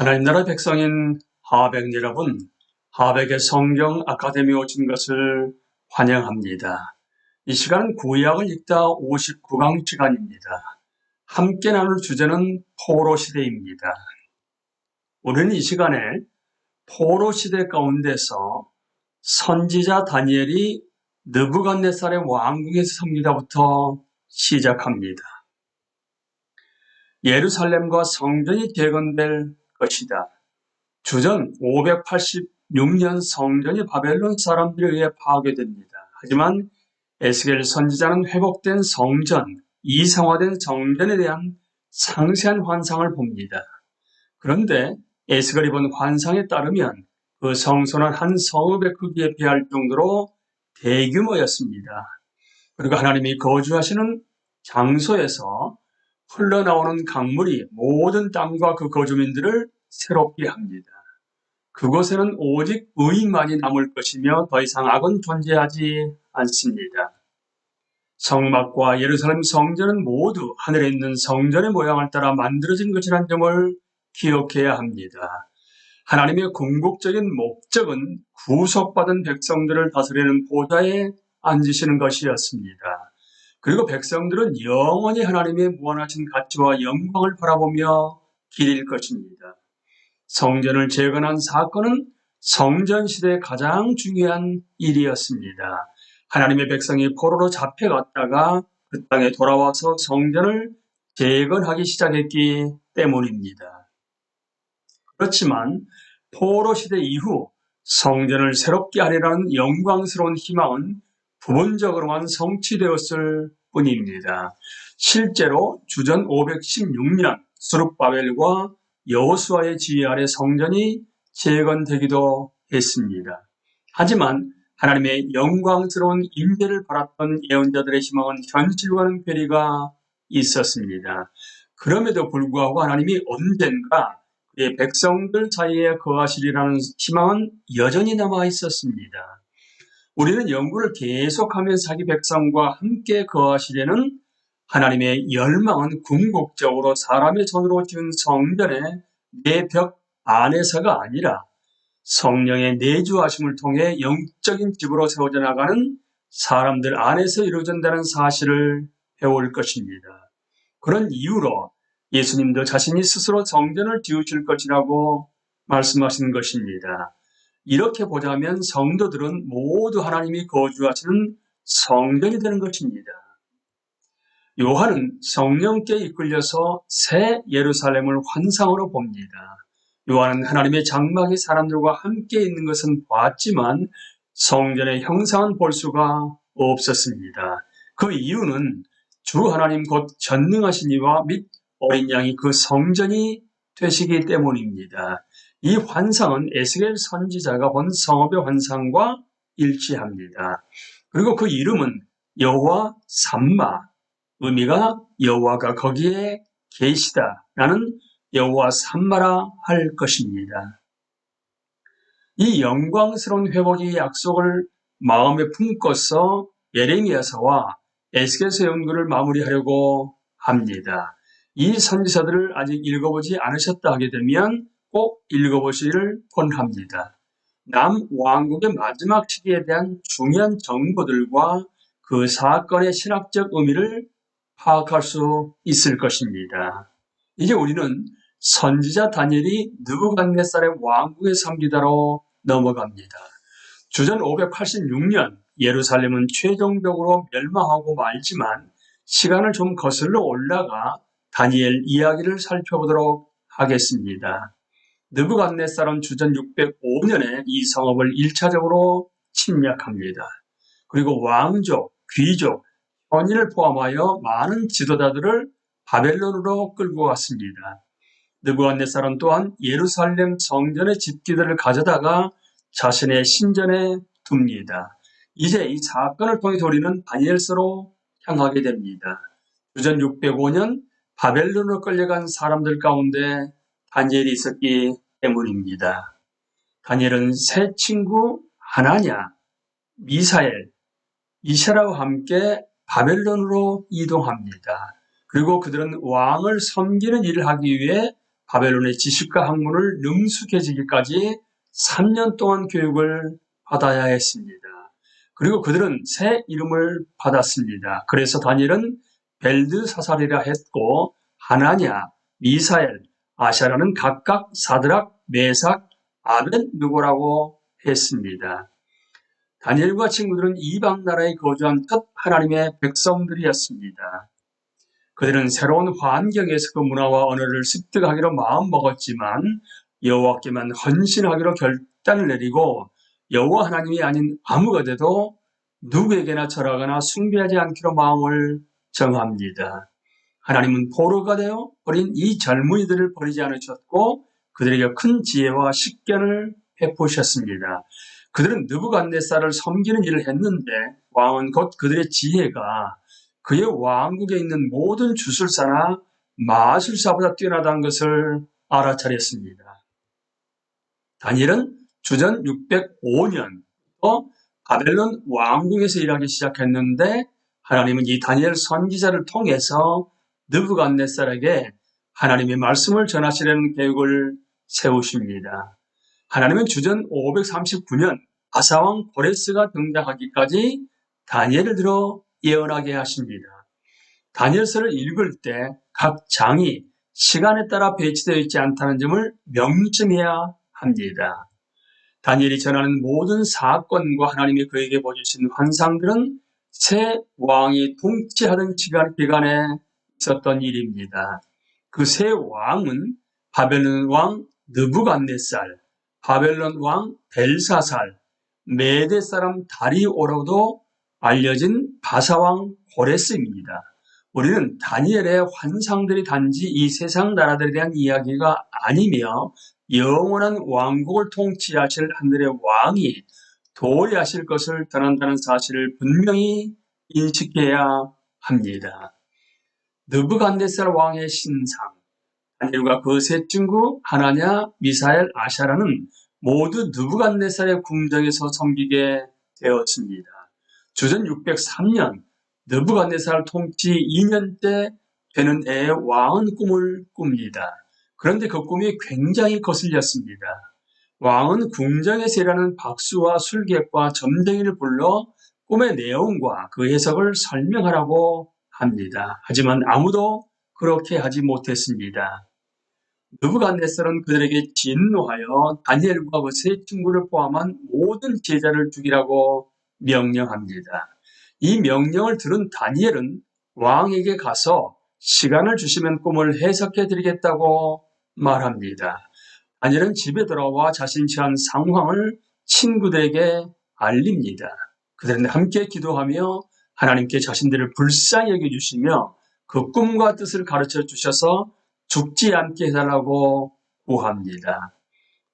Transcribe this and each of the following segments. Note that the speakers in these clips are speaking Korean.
하나님 나라 백성인 하백 여러분, 하백의 성경 아카데미 오신 것을 환영합니다. 이 시간은 구약을 읽다 59강 시간입니다. 함께 나눌 주제는 포로 시대입니다. 우리는 이 시간에 포로 시대 가운데서 선지자 다니엘이 느부갓네살의 왕궁에서 섬기다부터 시작합니다. 예루살렘과 성전이 재건될 것이다. 주전 586년 성전이 바벨론 사람들에 의해 파괴됩니다. 하지만 에스겔 선지자는 회복된 성전, 이성화된 정전에 대한 상세한 환상을 봅니다. 그런데 에스겔이 본 환상에 따르면 그 성소는 한 성읍의 크기에 비할 정도로 대규모였습니다. 그리고 하나님이 거주하시는 장소에서 흘러나오는 강물이 모든 땅과 그 거주민들을 새롭게 합니다. 그곳에는 오직 의인만이 남을 것이며 더 이상 악은 존재하지 않습니다. 성막과 예루살렘 성전은 모두 하늘에 있는 성전의 모양을 따라 만들어진 것이라는 점을 기억해야 합니다. 하나님의 궁극적인 목적은 구속받은 백성들을 다스리는 보좌에 앉으시는 것이었습니다. 그리고 백성들은 영원히 하나님의 무한하신 가치와 영광을 바라보며 기릴 것입니다. 성전을 재건한 사건은 성전 시대의 가장 중요한 일이었습니다. 하나님의 백성이 포로로 잡혀갔다가 그 땅에 돌아와서 성전을 재건하기 시작했기 때문입니다. 그렇지만 포로 시대 이후 성전을 새롭게 하리라는 영광스러운 희망은 부분적으로만 성취되었을 뿐입니다. 실제로 주전 516년 수룹바벨과 여호수아의 지휘 아래 성전이 재건되기도 했습니다. 하지만 하나님의 영광스러운 임재를 바랐던 예언자들의 희망은 현실과는 괴리가 있었습니다. 그럼에도 불구하고 하나님이 언젠가 그의 백성들 사이에 거하시리라는 희망은 여전히 남아 있었습니다. 우리는 연구를 계속하면서 자기 백성과 함께 거하시려는 하나님의 열망은 궁극적으로 사람의 손으로 지은 성전의 내 벽 안에서가 아니라 성령의 내주하심을 통해 영적인 집으로 세워져 나가는 사람들 안에서 이루어진다는 사실을 배울 것입니다. 그런 이유로 예수님도 자신이 스스로 성전을 지으실 것이라고 말씀하신 것입니다. 이렇게 보자면 성도들은 모두 하나님이 거주하시는 성전이 되는 것입니다. 요한은 성령께 이끌려서 새 예루살렘을 환상으로 봅니다. 요한은 하나님의 장막이 사람들과 함께 있는 것은 봤지만 성전의 형상은 볼 수가 없었습니다. 그 이유는 주 하나님 곧 전능하신 이와 및 어린 양이 그 성전이 되시기 때문입니다. 이 환상은 에스겔 선지자가 본 성읍의 환상과 일치합니다. 그리고 그 이름은 여호와 삼마, 의미가 여호와가 거기에 계시다라는 여호와 삼마라 할 것입니다. 이 영광스러운 회복의 약속을 마음에 품고서 예레미야서와 에스겔서 연구를 마무리하려고 합니다. 이 선지서들을 아직 읽어보지 않으셨다 하게 되면 꼭 읽어보시기를 권합니다. 남왕국의 마지막 시기에 대한 중요한 정보들과 그 사건의 신학적 의미를 파악할 수 있을 것입니다. 이제 우리는 선지자 다니엘이 느부갓네살의 왕국의 섬기다로 넘어갑니다. 주전 586년 예루살렘은 최종적으로 멸망하고 말지만 시간을 좀 거슬러 올라가 다니엘 이야기를 살펴보도록 하겠습니다. 느부갓네살은 주전 605년에 이 성읍을 1차적으로 침략합니다. 그리고 왕족, 귀족, 현인을 포함하여 많은 지도자들을 바벨론으로 끌고 갔습니다. 느부갓네살은 또한 예루살렘 성전의 집기들을 가져다가 자신의 신전에 둡니다. 이제 이 사건을 통해 우리는 다니엘서로 향하게 됩니다. 주전 605년 바벨론으로 끌려간 사람들 가운데 다니엘이 있었기 때문입니다. 다니엘은 새 친구 하나냐, 미사엘, 이샤라와 함께 바벨론으로 이동합니다. 그리고 그들은 왕을 섬기는 일을 하기 위해 바벨론의 지식과 학문을 능숙해지기까지 3년 동안 교육을 받아야 했습니다. 그리고 그들은 새 이름을 받았습니다. 그래서 다니엘은 벨드사살이라 했고 하나냐, 미사엘, 아샤라는 각각 사드락, 메삭, 아벤누고라고 했습니다. 다니엘과 친구들은 이방 나라에 거주한 첫 하나님의 백성들이었습니다. 그들은 새로운 환경에서 그 문화와 언어를 습득하기로 마음먹었지만 여호와께만 헌신하기로 결단을 내리고 여호와 하나님이 아닌 아무가 돼도 누구에게나 절하거나 숭배하지 않기로 마음을 정합니다. 하나님은 포로가 되어 어린 이 젊은이들을 버리지 않으셨고 그들에게 큰 지혜와 식견을 베푸셨습니다. 그들은 느부갓네살을 섬기는 일을 했는데 왕은 곧 그들의 지혜가 그의 왕국에 있는 모든 주술사나 마술사보다 뛰어나다는 것을 알아차렸습니다. 다니엘은 주전 605년 바벨론 왕궁에서 일하기 시작했는데 하나님은 이 다니엘 선지자를 통해서 느부갓네살에게 하나님의 말씀을 전하시려는 계획을 세우십니다. 하나님은 주전 539년 아사왕 고레스가 등장하기까지 다니엘을 들어 예언하게 하십니다. 다니엘서를 읽을 때 각 장이 시간에 따라 배치되어 있지 않다는 점을 명심해야 합니다. 다니엘이 전하는 모든 사건과 하나님이 그에게 보여주신 환상들은 새 왕이 통치하던 기간에 있었던 일입니다. 그새 왕은 바벨론 왕 느부갓네살, 바벨론 왕 벨사살, 메대 사람 다리오로도 알려진 바사왕 고레스입니다. 우리는 다니엘의 환상들이 단지 이 세상 나라들에 대한 이야기가 아니며 영원한 왕국을 통치하실 하늘의 왕이 도래하실 것을 전한다는 사실을 분명히 인식해야 합니다. 느부갓네살 왕의 신상, 다니엘과 그세 친구 하나냐, 미사엘, 아샤라는 모두 느부갓네살의 궁정에서 섬기게 되었습니다. 주전 603년 느부갓네살 통치 2년 때 되는 애의 왕은 꿈을 꿉니다. 그런데 그 꿈이 굉장히 거슬렸습니다. 왕은 궁정에서 일하는 박수와 술객과 점쟁이를 불러 꿈의 내용과 그 해석을 설명하라고 합니다. 하지만 아무도 그렇게 하지 못했습니다. 느부갓네살은 그들에게 진노하여 다니엘과 그 세 친구를 포함한 모든 제자를 죽이라고 명령합니다. 이 명령을 들은 다니엘은 왕에게 가서 시간을 주시면 꿈을 해석해 드리겠다고 말합니다. 다니엘은 집에 돌아와 자신 처한 상황을 친구들에게 알립니다. 그들은 함께 기도하며 하나님께 자신들을 불쌍히 여겨주시며 그 꿈과 뜻을 가르쳐 주셔서 죽지 않게 해달라고 구합니다.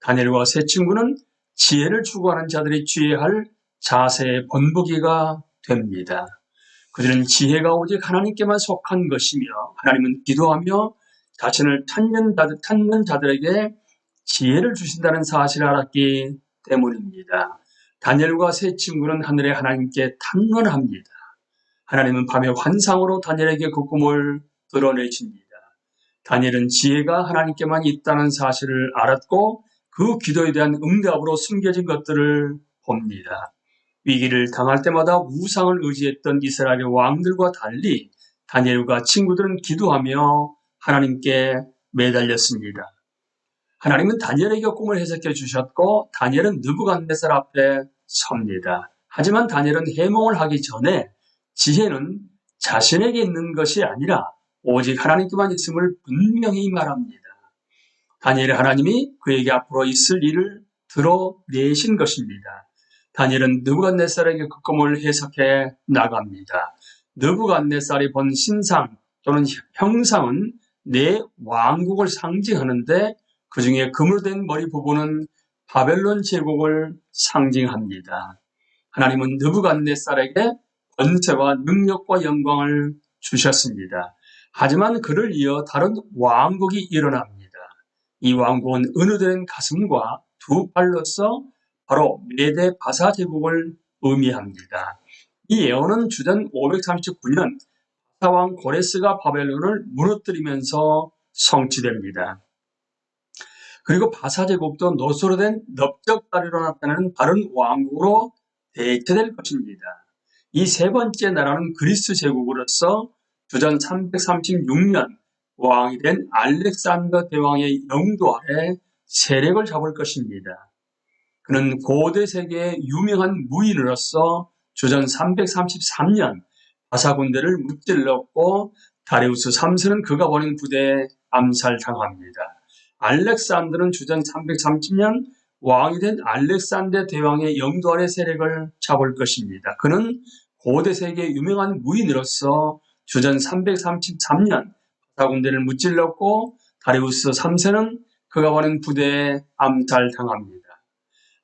다니엘과 세 친구는 지혜를 추구하는 자들이 취해야 할 자세의 본보기가 됩니다. 그들은 지혜가 오직 하나님께만 속한 것이며 하나님은 기도하며 자신을 찾는, 찾는 자들에게 지혜를 주신다는 사실을 알았기 때문입니다. 다니엘과 세 친구는 하늘의 하나님께 탐론합니다. 하나님은 밤의 환상으로 다니엘에게 그 꿈을 드러내십니다. 다니엘은 지혜가 하나님께만 있다는 사실을 알았고 그 기도에 대한 응답으로 숨겨진 것들을 봅니다. 위기를 당할 때마다 우상을 의지했던 이스라엘의 왕들과 달리 다니엘과 친구들은 기도하며 하나님께 매달렸습니다. 하나님은 다니엘에게 꿈을 해석해 주셨고 다니엘은 느부갓네살 앞에 섭니다. 하지만 다니엘은 해몽을 하기 전에 지혜는 자신에게 있는 것이 아니라 오직 하나님께만 있음을 분명히 말합니다. 다니엘의 하나님이 그에게 앞으로 있을 일을 드러내신 것입니다. 다니엘은 느부갓네살에게 그 꿈을 해석해 나갑니다. 느부갓네살이 본 신상 또는 형상은 내 왕국을 상징하는데 그 중에 금으로 된 머리 부분은 바벨론 제국을 상징합니다. 하나님은 느부갓네살에게 권세와 능력과 영광을 주셨습니다. 하지만 그를 이어 다른 왕국이 일어납니다. 이 왕국은 은우된 가슴과 두 팔로서 바로 메대 바사 제국을 의미합니다. 이 예언은 주전 539년 바사왕 고레스가 바벨론을 무너뜨리면서 성취됩니다. 그리고 바사 제국도 노수로 된 넓적 다리로 나타나는 바른 왕국으로 대체될 것입니다. 이 세 번째 나라는 그리스 제국으로서 주전 336년 왕이 된 알렉산더 대왕의 영도 아래 세력을 잡을 것입니다. 그는 고대 세계의 유명한 무인으로서 주전 333년 바사 군대를 무찔렀고 다리우스 3세는 그가 보낸 부대에 암살당합니다. 알렉산더는 주전 330년 왕이 된 알렉산더 대왕의 영도 아래 세력을 잡을 것입니다. 그는 고대 세계의 유명한 무인으로서 주전 333년 바사 군대를 무찔렀고 다리우스 3세는 그가 보낸 부대에 암살당합니다.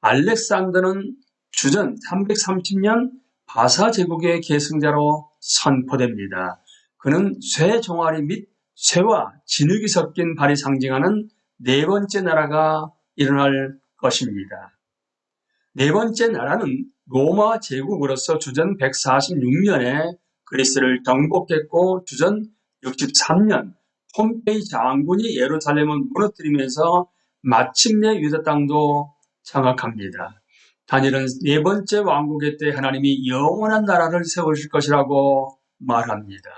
알렉산더는 주전 330년 바사 제국의 계승자로 선포됩니다. 그는 쇠 종아리 및 쇠와 진흙이 섞인 발이 상징하는 네 번째 나라가 일어날 것입니다. 네 번째 나라는 로마 제국으로서 주전 146년에 그리스를 정복했고 주전 63년 폼페이 장군이 예루살렘을 무너뜨리면서 마침내 유다 땅도 장악합니다. 다니엘은 네 번째 왕국의 때 하나님이 영원한 나라를 세우실 것이라고 말합니다.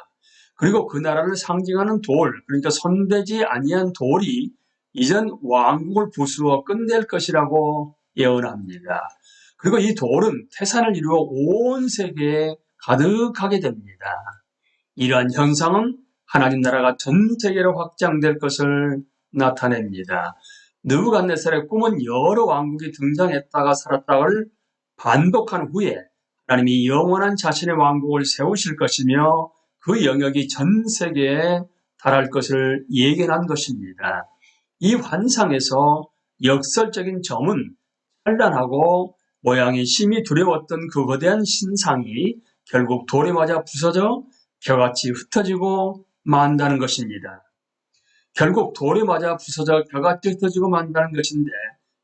그리고 그 나라를 상징하는 돌, 그러니까 손대지 아니한 돌이 이전 왕국을 부수어 끝낼 것이라고 예언합니다. 그리고 이 돌은 태산을 이루어 온 세계에 가득하게 됩니다. 이러한 현상은 하나님 나라가 전 세계로 확장될 것을 나타냅니다. 느부갓네살의 꿈은 여러 왕국이 등장했다가 살았다를 반복한 후에 하나님이 영원한 자신의 왕국을 세우실 것이며 그 영역이 전 세계에 달할 것을 예견한 것입니다. 이 환상에서 역설적인 점은 찬란하고 모양이 심히 두려웠던 그 거 대한 신상이 결국 돌에 맞아 부서져 겨같이 흩어지고 만다는 것입니다. 결국 돌에 맞아 부서져 겨같이 흩어지고 만다는 것인데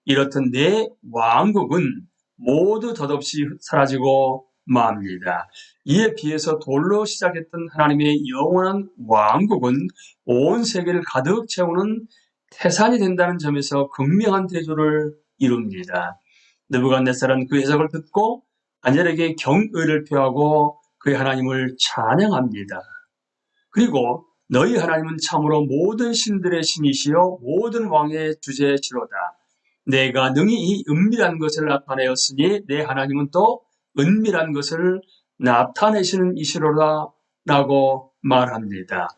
이렇듯 내 왕국은 모두 덧없이 사라지고 맙니다. 이에 비해서 돌로 시작했던 하나님의 영원한 왕국은 온 세계를 가득 채우는 태산이 된다는 점에서 극명한 대조를 이룹니다. 느부갓네살은 그 해석을 듣고 다니엘에게 경의를 표하고 그의 하나님을 찬양합니다. 그리고 너희 하나님은 참으로 모든 신들의 신이시여 모든 왕의 주제시로다. 내가 능히 이 은밀한 것을 나타내었으니 내 하나님은 또 은밀한 것을 나타내시는 이시로다 라고 말합니다.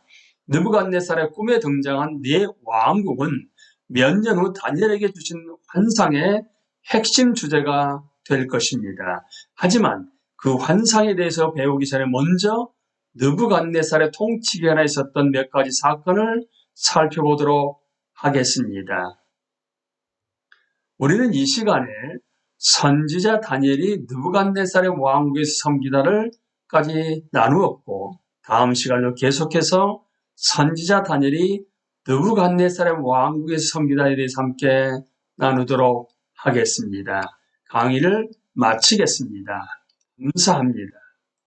느부갓네살의 꿈에 등장한 네 왕국은 몇 년 후 다니엘에게 주신 환상의 핵심 주제가 될 것입니다. 하지만 그 환상에 대해서 배우기 전에 먼저 느부갓네살의 통치 기간에 있었던 몇 가지 사건을 살펴보도록 하겠습니다. 우리는 이 시간에 선지자 다니엘이 느부갓네살의 왕국에서 섬기다를까지 나누었고 다음 시간으로 계속해서 선지자 다니엘이 느부갓네살의 왕국에서 섬기다에 대해서 함께 나누도록 하겠습니다. 강의를 마치겠습니다. 감사합니다.